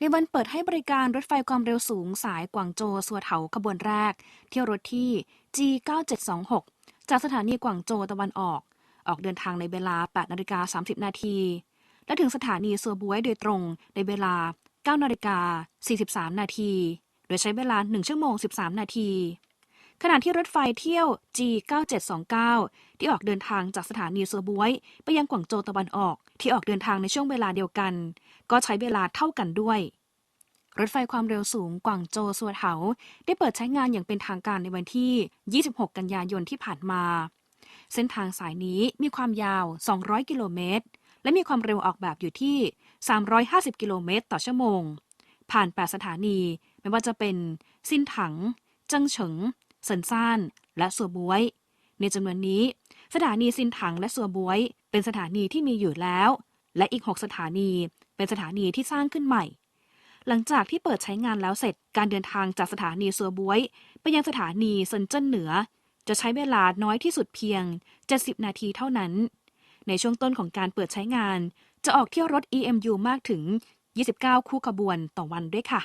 ในวันเปิดให้บริการรถไฟความเร็วสูงสายกวางโจวสัวเถาขบวนแรก เที่ยวรถที่ G9726 จากสถานีกวางโจวตะวันออก ออกเดินทางในเวลา 8นาฬิกา30 นาที และถึงสถานีสัวบวยโดยตรงในเวลา9นาฬิกา43 นาที โดยใช้เวลา 1 ชั่วโมง 13 นาที ขณะที่รถไฟเที่ยว G9729 ที่ออกเดินทางจากสถานีสัวบวย ไปยังกวางโจวตะวันออก ที่ออกเดินทางในช่วงเวลาเดียวกัน ก็ใช้เวลาเท่ากันด้วย รถไฟความเร็วสูงกวางโจวสัวเถา ได้เปิดใช้งานอย่างเป็นทางการในวันที่ 26 กันยายนที่ผ่านมา เส้นทางสายนี้มีความยาว 200 กิโลเมตร และมีความเร็วออกแบบอยู่ที่ 350 กิโลเมตรต่อชั่วโมง ผ่าน 8 สถานี ไม่ว่าจะเป็น ซินถังจิงเฉิง เซินซ่าน และสัวบวย ในจำนวนนี้ สถานีซินถังและสัวบวย เป็นสถานีที่มีอยู่แล้ว และอีก 6 สถานีเป็นสถานีที่สร้างขึ้นใหม่ หลังจากที่เปิดใช้งานแล้วเสร็จการเดินทางจากสถานีสัวบวย ไปยังสถานีเซินเจิ้นเหนือ จะใช้เวลาน้อยที่สุดเพียง 70 นาทีเท่านั้น ในช่วงต้นของการเปิดใช้งาน จะออกเที่ยวรถ EMU มากถึง 29 คู่ขบวนต่อวันด้วยค่ะ